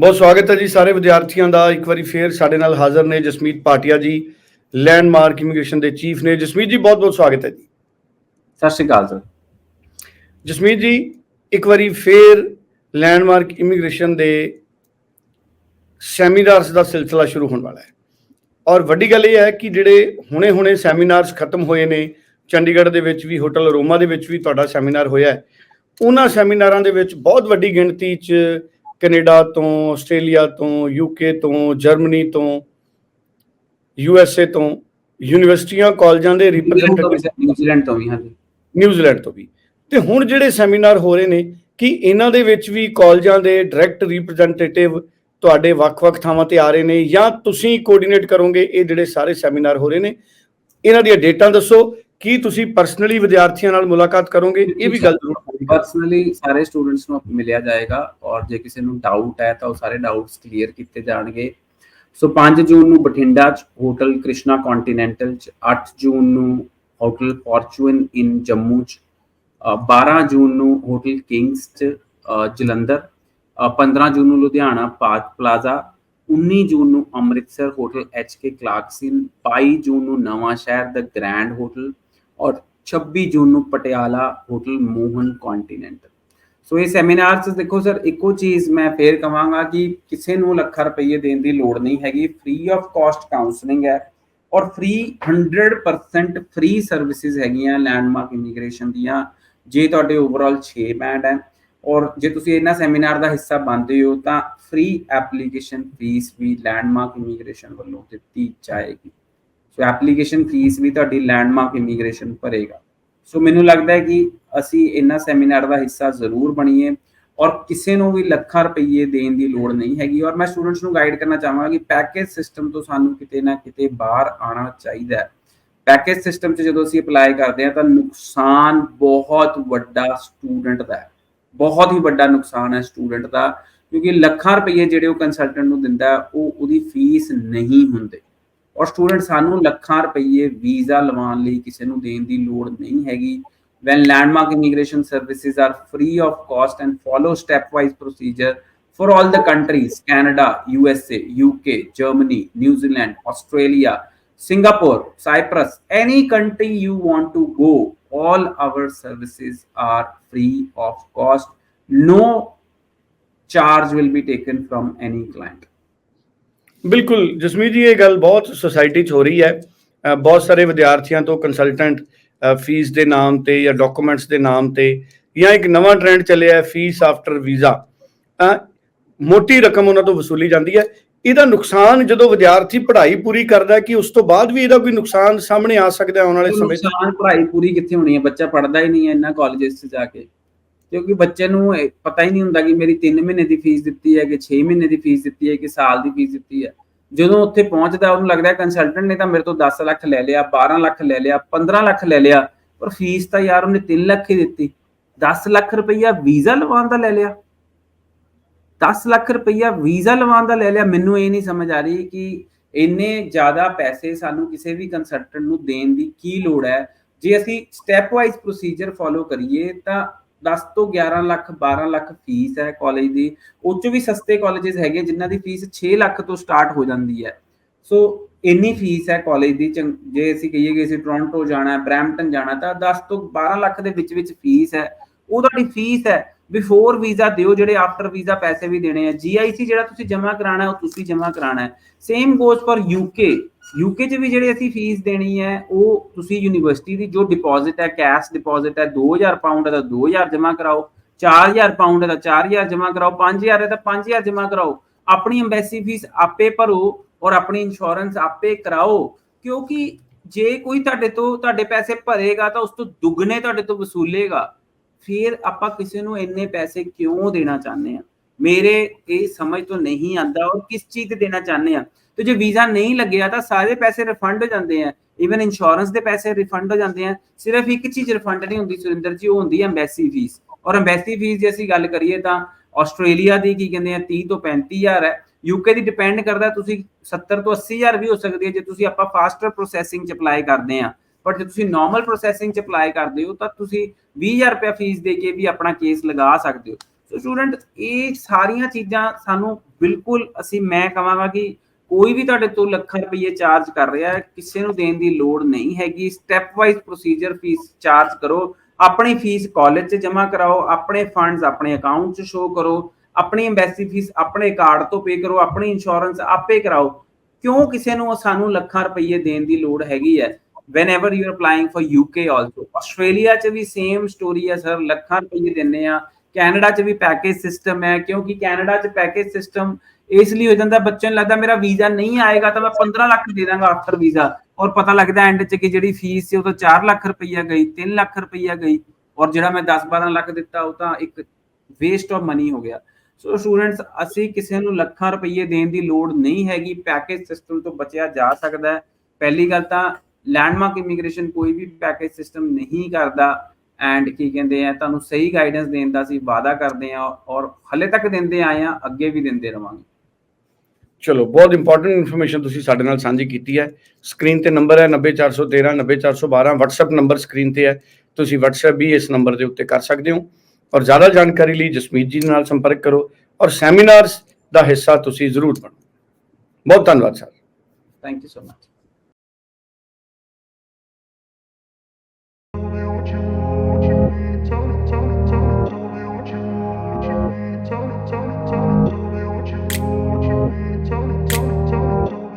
ਬਹੁਤ ਸਵਾਗਤ ਹੈ ਜੀ ਸਾਰੇ ਵਿਦਿਆਰਥੀਆਂ ਦਾ। ਇੱਕ ਵਾਰੀ ਫੇਰ ਸਾਡੇ ਨਾਲ ਹਾਜ਼ਰ ਨੇ ਜਸਮੀਤ ਪਾਟਿਆ ਜੀ ਲੈਂਡਮਾਰਕ ਇਮੀਗ੍ਰੇਸ਼ਨ ਦੇ ਚੀਫ ਨੇ। ਜਸਮੀਤ ਜੀ ਬਹੁਤ ਬਹੁਤ ਸਵਾਗਤ ਹੈ ਜੀ। ਸਤਿ ਸ਼੍ਰੀ ਅਕਾਲ ਸਰ। ਜਸਮੀਤ ਜੀ ਇੱਕ ਵਾਰੀ ਫੇਰ ਲੈਂਡਮਾਰਕ ਇਮੀਗ੍ਰੇਸ਼ਨ ਦੇ ਸੈਮੀਨਾਰਸ ਦਾ ਸਿਲਸਿਲਾ ਸ਼ੁਰੂ ਹੋਣ ਵਾਲਾ ਹੈ। ਔਰ ਵੱਡੀ ਗੱਲ ਇਹ ਹੈ ਕਿ ਜਿਹੜੇ ਹੁਣੇ-ਹੁਣੇ ਸੈਮੀਨਾਰਸ ਖਤਮ ਹੋਏ ਨੇ ਚੰਡੀਗੜ੍ਹ ਦੇ ਵਿੱਚ ਵੀ ਹੋਟਲ ਰੋਮਾ ਦੇ ਵਿੱਚ ਵੀ ਤੁਹਾਡਾ ਸੈਮੀਨਾਰ ਹੋਇਆ ਹੈ ਉਹਨਾਂ ਸੈਮੀਨਾਰਾਂ ਦੇ ਵਿੱਚ ਬਹੁਤ ਵੱਡੀ ਗਿਣਤੀ 'ਚ ਕੈਨੇਡਾ ਤੋਂ ਆਸਟ੍ਰੇਲੀਆ ਤੋਂ ਯੂਕੇ ਤੋਂ ਜਰਮਨੀ ਤੋਂ ਯੂਐਸਏ ਤੋਂ ਯੂਨੀਵਰਸਿਟੀਆਂ ਕਾਲਜਾਂ ਦੇ ਰਿਪਰੈਜ਼ੈਂਟੇਟਿਵ ਨਿਊਜ਼ੀਲੈਂਡ ਤੋਂ ਵੀ ਹਾਂਜੀ। ਨਿਊਜ਼ੀਲੈਂਡ ਤੋਂ ਵੀ। ਤੇ ਹੁਣ ਜਿਹੜੇ ਸੈਮੀਨਾਰ ਹੋ ਰਹੇ ਨੇ ਕਿ ਇਹਨਾਂ ਦੇ ਵਿੱਚ ਵੀ ਕਾਲਜਾਂ ਦੇ ਡਾਇਰੈਕਟ ਰਿਪਰੈਜ਼ੈਂਟੇਟਿਵ ਤੁਹਾਡੇ ਵੱਖ-ਵੱਖ ਥਾਵਾਂ ਤੇ ਆ ਰਹੇ ਨੇ ਜਾਂ ਤੁਸੀਂ ਕੋਆਰਡੀਨੇਟ ਕਰੋਗੇ ਇਹ ਜਿਹੜੇ ਸਾਰੇ ਸੈਮੀਨਾਰ ਹੋ ਰਹੇ ਨੇ ਇਹਨਾਂ ਦੀਆਂ ਡੇਟਾਂ ਦੱਸੋ ਕੀ ਤੁਸੀਂ ਪਰਸਨਲੀ ਵਿਦਿਆਰਥੀਆਂ ਨਾਲ ਮੁਲਾਕਾਤ ਕਰੋਗੇ? ਇਹ ਵੀ ਗੱਲ ਜ਼ਰੂਰ ਹੋਣੀ ਪਰਸਨਲੀ ਸਾਰੇ ਸਟੂਡੈਂਟਸ ਨੂੰ ਮਿਲਿਆ ਜਾਏਗਾ ਔਰ ਜੇ ਕਿਸੇ ਨੂੰ ਡਾਊਟ ਹੈ ਤਾਂ ਉਹ ਸਾਰੇ ਡਾਊਟਸ ਕਲੀਅਰ ਕੀਤੇ ਜਾਣਗੇ। ਸੋ 5 ਜੂਨ ਨੂੰ ਬਠਿੰਡਾ ਚ ਹੋਟਲ ਕ੍ਰਿਸ਼ਨਾ ਕੰਟੀਨੈਂਟਲ ਚ 8 ਜੂਨ ਨੂੰ ਹੋਟਲ ਫੋਰਚੂਨ ਇਨ ਜੰਮੂ ਚ ਅ, 12 ਜੂਨ ਨੂੰ ਹੋਟਲ ਕਿੰਗਸ ਚ ਜਲੰਧਰ ਅ, 15 ਜੂਨ ਨੂੰ ਲੁਧਿਆਣਾ ਪਾਰਕ ਪਲਾਜ਼ਾ 19 ਜੂਨ ਨੂੰ Amritsar hotel H K Clarks Inn 22 June ਨੂੰ ਨਵਾਂ ਸ਼ਹਿਰ ਦਾ ਗ੍ਰੈਂਡ ਹੋਟਲ ਔਰ 26 ਜੂਨ ਨੂੰ Patiala hotel Mohan continental so ਇਹ ਸੈਮੀਨਾਰ 'ਚ ਦੇਖੋ ਸਰ, ਇੱਕੋ ਚੀਜ਼ ਮੈਂ ਫੇਰ ਕਹਾਂਗਾ ਕਿ ਕਿਸੇ ਨੂੰ ਲੱਖਾਂ ਰੁਪਏ ਦੇਣ ਦੀ ਲੋੜ ਨਹੀਂ ਹੈਗੀ। ਫ੍ਰੀ ਆਫ ਕਾਸਟ ਕਾਉਂਸਲਿੰਗ ਹੈ ਔਰ ਫ੍ਰੀ 100% ਫ੍ਰੀ ਸਰਵਿਸਿਜ਼ ਹੈਗੀਆਂ ਲੈਂਡਮਾਰਕ ਇਮੀਗ੍ਰੇਸ਼ਨ ਦੀਆਂ, ਜੇ ਤੁਹਾਡੇ ਓਵਰਆਲ 6 ਬੈਂਡ ਹੈ ਔਰ ਜੇ ਤੁਸੀਂ ਇਹਨਾਂ ਸੈਮੀਨਾਰ ਦਾ ਹਿੱਸਾ ਬਣਦੇ ਹੋ ਤਾਂ ਫ੍ਰੀ ਐਪਲੀਕੇਸ਼ਨ ਫੀਸ ਵੀ ਲੈਂਡਮਾਰਕ ਇਮੀਗ੍ਰੇਸ਼ਨ ਵੱਲੋਂ ਦਿੱਤੀ ਜਾਏਗੀ। ਸੋ ਐਪਲੀਕੇਸ਼ਨ ਫੀਸ ਵੀ ਤੁਹਾਡੀ ਲੈਂਡਮਾਰਕ ਇਮੀਗ੍ਰੇਸ਼ਨ ਭਰੇਗਾ। ਸੋ ਮੈਨੂੰ ਲੱਗਦਾ ਹੈ ਕਿ ਅਸੀਂ ਇਹਨਾਂ ਸੈਮੀਨਾਰ ਦਾ ਹਿੱਸਾ ਜ਼ਰੂਰ ਬਣੀਏ ਔਰ ਕਿਸੇ ਨੂੰ ਵੀ ਲੱਖਾਂ ਰੁਪਏ ਦੇਣ ਦੀ ਲੋੜ ਨਹੀਂ ਹੈਗੀ ਔਰ ਮੈਂ ਸਟੂਡੈਂਟਸ ਨੂੰ ਗਾਈਡ ਕਰਨਾ ਚਾਹਾਂਗਾ ਕਿ ਪੈਕੇਜ ਸਿਸਟਮ ਤੋਂ ਸਾਨੂੰ ਕਿਤੇ ਨਾ ਕਿਤੇ ਬਾਹਰ ਆਣਾ ਚਾਹੀਦਾ ਹੈ। ਪੈਕੇਜ ਸਿਸਟਮ 'ਚ ਜਦੋਂ ਅਸੀਂ ਅਪਲਾਈ ਕਰਦੇ ਹਾਂ ਤਾਂ ਨੁਕਸਾਨ ਬਹੁਤ ਵੱਡਾ ਸਟੂਡੈਂਟ ਦਾ ਹੈ। ਬਹੁਤ ਹੀ ਵੱਡਾ ਨੁਕਸਾਨ ਹੈ ਸਟੂਡੈਂਟ ਦਾ, ਕਿਉਂਕਿ ਲੱਖਾਂ ਰੁਪਏ ਜਿਹੜੇ ਉਹ ਕੰਸਲਟੈਂਟ ਨੂੰ ਦਿੰਦਾ, ਉਹ ਉਹਦੀ ਫੀਸ ਨਹੀਂ ਹੁੰਦੇ। ਔਰ ਸਟੂਡੈਂਟ ਸਾਨੂੰ ਲੱਖਾਂ ਰੁਪਏ ਵੀਜ਼ਾ ਲਵਾਉਣ ਲਈ ਕਿਸੇ ਨੂੰ ਦੇਣ ਦੀ ਲੋੜ ਨਹੀਂ ਹੈਗੀ when landmark immigration services are free of cost and follow stepwise procedure for all the countries canada usa uk germany new zealand australia singapore cyprus any country you want to go all our services are free of cost no charge will be taken from any client ਬਿਲਕੁਲ, ਜਸਮੀਤ ਜੀ, ਇਹ ਗੱਲ ਬਹੁਤ society 'ਚ ਹੋ ਰਹੀ ਹੈ। ਬਹੁਤ ਸਾਰੇ ਵਿਦਿਆਰਥੀਆਂ ਤੋਂ ਕੰਸਲਟੈਂਟ ਫੀਸ ਦੇ ਨਾਮ ਤੇ ਜਾਂ ਡਾਕੂਮੈਂਟਸ ਦੇ ਨਾਮ ਤੇ ਜਾਂ ਇੱਕ ਨਵਾਂ ਟ੍ਰੈਂਡ ਚੱਲਿਆ ਹੈ ਫੀਸ ਆਫਟਰ ਵੀਜ਼ਾ ਮੋਟੀ ਰਕਮ ਉਹਨਾਂ ਤੋਂ ਵਸੂਲੀ ਜਾਂਦੀ ਹੈ। ਇਹਦਾ ਨੁਕਸਾਨ ਜਦੋਂ ਵਿਦਿਆਰਥੀ ਪੜ੍ਹਾਈ ਪੂਰੀ ਕਰਦਾ ਕਿ ਉਸ ਤੋਂ ਬਾਅਦ ਵੀ ਇਹਦਾ ਕੋਈ ਨੁਕਸਾਨ ਸਾਹਮਣੇ ਆ ਸਕਦਾ ਆਉਣ ਵਾਲੇ ਸਮੇਂ 'ਚ? ਨੁਕਸਾਨ ਪੜ੍ਹਾਈ ਪੂਰੀ ਕਿੱਥੇ ਹੋਣੀ ਹੈ? ਬੱਚਾ ਪੜ੍ਹਦਾ ਹੀ ਨਹੀਂ ਹੈ ਇੰਨਾ ਕਾਲਜਸ 'ਚ ਜਾ ਕੇ। ਕਿਉਂਕਿ ਬੱਚੇ ਨੂੰ ਪਤਾ ਹੀ ਨਹੀਂ ਹੁੰਦਾ ਕਿ ਮੇਰੀ 3 ਮਹੀਨੇ ਦੀ ਫੀਸ ਦਿੱਤੀ ਹੈ ਕਿ 6 ਮਹੀਨੇ ਦੀ ਫੀਸ ਦਿੱਤੀ ਹੈ ਕਿ ਸਾਲ ਦੀ ਫੀਸ ਦਿੱਤੀ ਹੈ। ਜਦੋਂ ਉੱਥੇ ਪਹੁੰਚਦਾ, ਉਹਨੂੰ ਲੱਗਦਾ ਕੰਸਲਟੈਂਟ ਨੇ ਤਾਂ ਮੇਰੇ ਤੋਂ 10 ਲੱਖ ਲੈ ਲਿਆ 12 ਲੱਖ ਲੈ ਲਿਆ 15 ਲੱਖ ਲੈ ਲਿਆ, ਪਰ ਫੀਸ ਤਾਂ ਯਾਰ ਉਹਨੇ 3 ਲੱਖ ਹੀ ਦਿੱਤੀ। 10 ਲੱਖ ਰੁਪਈਆ ਵੀਜ਼ਾ ਲਵਾਉਣ ਦਾ ਲੈ ਲਿਆ। 10 ਲੱਖ ਰੁਪਈਆ ਵੀਜ਼ਾ ਲਵਾਉਣ ਦਾ ਲੈ ਲਿਆ। ਮੈਨੂੰ ਇਹ ਨਹੀਂ ਸਮਝ ਆ ਰਹੀ ਕਿ ਇੰਨੇ ਜ਼ਿਆਦਾ ਪੈਸੇ ਸਾਨੂੰ ਕਿਸੇ ਵੀ ਕੰਸਲਟੈਂਟ ਨੂੰ ਦੇਣ ਦੀ ਕੀ ਲੋੜ ਹੈ। ਜੇ ਅਸੀਂ ਸਟੈਪ ਵਾਈਜ਼ ਪ੍ਰੋਸੀਜਰ ਫੋਲੋ ਕਰੀਏ ਤਾਂ 10 ਤੋਂ 11 ਲੱਖ 12 ਲੱਖ ਫੀਸ ਹੈ ਕਾਲਜ ਦੀ। ਉਹ 'ਚੋਂ ਵੀ ਸਸਤੇ ਕਾਲਜਸ ਹੈਗੇ ਜਿਨ੍ਹਾਂ ਦੀ ਫੀਸ 6 ਲੱਖ ਤੋਂ ਸਟਾਰਟ ਹੋ ਜਾਂਦੀ ਹੈ। ਸੋ ਇੰਨੀ ਫੀਸ ਹੈ ਕਾਲਜ ਦੀ ਚੰਗ- ਜੇ ਅਸੀਂ ਕਹੀਏ ਕਿ ਅਸੀਂ ਟੋਰਾਂਟੋ ਜਾਣਾ ਹੈ ਬ੍ਰੈਂਪਟਨ ਜਾਣਾ, ਤਾਂ 10 ਤੋਂ 12 ਲੱਖ ਦੇ ਵਿੱਚ ਵਿੱਚ ਫੀਸ ਹੈ। ਉਹ ਤੁਹਾਡੀ ਫੀਸ ਹੈ। ਬਿਫੋਰ ਵੀਜ਼ਾ ਦਿਓ, ਜਿਹੜੇ ਆਫਟਰ ਵੀਜ਼ਾ ਪੈਸੇ ਵੀ ਦੇਣੇ ਆ। ਜੀਆਈਸੀ ਜਿਹੜਾ ਤੁਸੀਂ ਜਮ੍ਹਾਂ ਕਰਾਣਾ ਉਹ ਤੁਸੀਂ ਜਮ੍ਹਾਂ ਕਰਾਣਾ ਹੈ। Same goes for UK UK 'ਚ ਵੀ ਜਿਹੜੇ ਅਸੀਂ ਫੀਸ ਦੇਣੀ ਹੈ, ਉਹ ਤੁਸੀਂ ਯੂਨੀਵਰਸਿਟੀ ਦੀ ਜੋ ਡਿਪੋਜ਼ਿਟ ਹੈ ਕੈਸ਼ ਡਿਪੋਜ਼ਿਟ ਹੈ 2000 ਪਾਉਂਡ ਹੈ ਤਾਂ 2000 ਜਮ੍ਹਾਂ ਕਰਾਓ 4000 ਪਾਉਂਡ ਹੈ ਤਾਂ 4000 ਜਮ੍ਹਾਂ ਕਰਾਓ 5000 ਹੈ ਤਾਂ 5000 ਜਮ੍ਹਾਂ ਕਰਾਓ। ਆਪਣੀ ਐਮਬੈਸੀ ਫੀਸ ਆਪੇ ਭਰੋ ਔਰ ਆਪਣੀ ਇੰਸ਼ੋਰੈਂਸ ਆਪੇ ਕਰਾਓ, ਕਿਉਂਕਿ ਜੇ ਕੋਈ ਤੁਹਾਡੇ ਤੋਂ ਤੁਹਾਡੇ ਪੈਸੇ ਭਰੇਗਾ ਤਾਂ ਉਸ ਤੋਂ ਦੁੱਗਣੇ ਤੁਹਾਡੇ ਤੋਂ ਵਸੂਲੇਗਾ। ਫਿਰ ਆਪਾਂ ਕਿਸੇ ਨੂੰ ਇੰਨੇ ਪੈਸੇ ਕਿਉਂ ਦੇਣਾ ਚਾਹੁੰਦੇ ਆ ਮੇਰੇ ਇਹ ਸਮਝ ਤੋਂ ਨਹੀਂ ਆਂਦਾ ਔਰ ਕਿਸ ਚੀਜ਼ ਤੇ ਦੇਣਾ ਚਾਹੁੰਦੇ ਆ? ਤੇ ਜੇ ਵੀਜ਼ਾ ਨਹੀਂ ਲੱਗਿਆ ਤਾਂ ਸਾਰੇ ਪੈਸੇ ਰਿਫੰਡ ਹੋ ਜਾਂਦੇ ਆ। ਇਵਨ ਇੰਸ਼ੋਰੈਂਸ ਦੇ ਪੈਸੇ ਰਿਫੰਡ ਹੋ ਜਾਂਦੇ ਆ। ਸਿਰਫ ਇੱਕ ਚੀਜ਼ ਰਿਫੰਡ ਨਹੀਂ ਹੁੰਦੀ ਸੁਰਿੰਦਰ ਜੀ, ਉਹ ਹੁੰਦੀ ਹੈ ਐਮਬੈਸੀ ਫੀਸ ਔਰ ਐਮਬੈਸੀ ਫੀਸ ਜੇ ਅਸੀਂ ਗੱਲ ਕਰੀਏ ਤਾਂ ਆਸਟ੍ਰੇਲੀਆ ਦੀ ਕੀ ਕਹਿੰਦੇ ਆ 30 ਤੋਂ 35000 ਹੈ। ਯੂਕੇ ਦੀ ਡਿਪੈਂਡ ਕਰਦਾ ਤੁਸੀਂ 70 ਤੋਂ 80000 ਵੀ ਹੋ ਸਕਦੀ ਹੈ ਜੇ ਤੁਸੀਂ ਆਪਾਂ ਫਾਸਟਰ ਪ੍ਰੋਸੈਸਿੰਗ ਚ ਅਪਲਾਈ ਕਰਦੇ ਆ। ਪਰ ਜੇ ਤੁਸੀਂ ਨਾਰਮਲ ਪ੍ਰੋਸੈਸਿੰਗ ਚ ਅਪਲਾਈ ਕਰਦੇ ਹੋ ਤਾਂ ਤੁਸੀਂ 20000 ਰੁਪਏ ਫੀਸ ਦੇ ਕੇ ਵੀ ਆਪਣਾ ਕੇਸ ਲਗਾ ਸਕਦੇ ਹੋ। ਸੋ ਸਟੂਡੈਂਟ, ਇਹ ਸਾਰੀਆਂ ਚੀਜ਼ਾਂ ਸਾਨੂੰ ਬਿਲਕੁਲ ਅਸੀਂ, ਮੈਂ ਕਹਾਂਗਾ ਕਿ ਕੋਈ ਵੀ ਤੁਹਾਡੇ ਤੋਂ ਲੱਖਾਂ ਰੁਪਏ ਚਾਰਜ ਕਰ ਰਿਹਾ ਕਿਸੇ ਨੂੰ ਦੇਣ ਦੀ ਲੋੜ ਨਹੀਂ ਹੈਗੀ। Step wise procedure fee charge ਕਰੋ। ਆਪਣੀ ਫੀਸ ਕਾਲਜ 'ਚ ਜਮ੍ਹਾਂ ਕਰਾਓ, ਆਪਣੇ ਫੰਡਸ ਆਪਣੇ ਅਕਾਊਂਟ 'ਚ ਸ਼ੋ ਕਰੋ, ਆਪਣੀ ਐਮਬੈਸੀ ਫੀਸ ਆਪਣੇ ਕਾਰਡ ਤੋਂ ਪੇ ਕਰੋ, ਆਪਣੀ ਇੰਸ਼ੋਰੈਂਸ ਆਪੇ ਕਰਾਓ। ਕਿਉਂ ਕਿਸੇ ਨੂੰ ਸਾਨੂੰ ਲੱਖਾਂ ਰੁਪਏ ਦੇਣ ਦੀ ਲੋੜ ਹੈਗੀ ਹੈ? Whenever you are applying for UK also Australia 'ਚ ਵੀ ਸੇਮ ਸਟੋਰੀ ਹੈ ਸਰ ਲੱਖਾਂ ਰੁਪਏ ਦਿੰਨੇ ਆ ਕੈਨੇਡਾ 'ਚ ਵੀ ਪੈਕੇਜ ਸਿਸਟਮ ਹੈ, ਕਿਉਂਕਿ ਕੈਨੇਡਾ 'ਚ ਪੈਕੇਜ ਸਿਸਟਮ ਇਸ ਲਈ ਹੋ ਜਾਂਦਾ ਬੱਚੇ ਨੂੰ ਲੱਗਦਾ ਮੇਰਾ ਵੀਜ਼ਾ ਨਹੀਂ ਆਏਗਾ ਤਾਂ ਮੈਂ 15 ਲੱਖ ਦੇ ਦਾਂਗਾ ਆਫਟਰ ਵੀਜ਼ਾ ਔਰ ਪਤਾ ਲੱਗਦਾ ਐਂਡ 'ਚ ਕਿ ਜਿਹੜੀ ਫੀਸ ਸੀ ਉਹ ਤਾਂ 4 ਲੱਖ ਰੁਪਈਆ ਗਈ 3 ਲੱਖ ਰੁਪਈਆ ਗਈ। ਔਰ ਜਿਹੜਾ ਮੈਂ 10 12 ਲੱਖ ਦਿੱਤਾ, ਉਹ ਤਾਂ ਇੱਕ ਵੇਸਟ ਆਫ ਮਨੀ ਹੋ ਗਿਆ। ਸੋ ਸਟੂਡੈਂਟਸ ਅਸੀਂ ਕਿਸੇ ਨੂੰ ਲੱਖਾਂ ਰੁਪਏ ਦੇਣ ਦੀ ਲੋੜ ਨਹੀਂ ਹੈਗੀ। ਪੈਕੇਜ ਸਿਸਟਮ ਤੋਂ ਬਚਿਆ ਜਾ ਸਕਦਾ ਹੈ। ਪਹਿਲੀ ਗੱਲ ਤਾਂ ਲੈਂਡਮਾਰਕ ਇਮੀਗ੍ਰੇਸ਼ਨ ਕੋਈ ਵੀ ਪੈਕੇਜ ਸਿਸਟਮ ਨਹੀਂ ਕਰਦਾ। ਐਂਡ ਕੀ ਕਹਿੰਦੇ ਆ ਤੁਹਾਨੂੰ ਸਹੀ ਗਾਈਡੈਂਸ ਦੇਣ ਦਾ ਅਸੀਂ ਵਾਅਦਾ ਕਰਦੇ ਆ ਔਰ ਹਲੇ ਤੱਕ ਦਿੰਦੇ ਆਏ ਆ ਅੱਗੇ ਵੀ ਦਿੰਦੇ ਰਵਾਂਗੇ। ਚਲੋ ਬਹੁਤ ਇੰਪੋਰਟੈਂਟ ਇਨਫੋਰਮੇਸ਼ਨ ਤੁਸੀਂ ਸਾਡੇ ਨਾਲ ਸਾਂਝੀ ਕੀਤੀ ਹੈ। ਸਕਰੀਨ ਤੇ ਨੰਬਰ ਹੈ 90413 90412 WhatsApp ਨੰਬਰ ਸਕਰੀਨ ਤੇ ਹੈ। ਤੁਸੀਂ WhatsApp ਵੀ ਇਸ ਨੰਬਰ ਦੇ ਉੱਤੇ ਕਰ ਸਕਦੇ ਹੋ। ਔਰ ਜ਼ਿਆਦਾ ਜਾਣਕਾਰੀ ਲਈ ਜਸਮੀਤ ਜੀ ਨਾਲ ਸੰਪਰਕ ਕਰੋ ਔਰ ਸੈਮੀਨਾਰਸ ਦਾ ਹਿੱਸਾ ਤੁਸੀਂ ਜ਼ਰੂਰ ਬਣੋ। ਬਹੁਤ ਧੰਨਵਾਦ sir. Thank you so much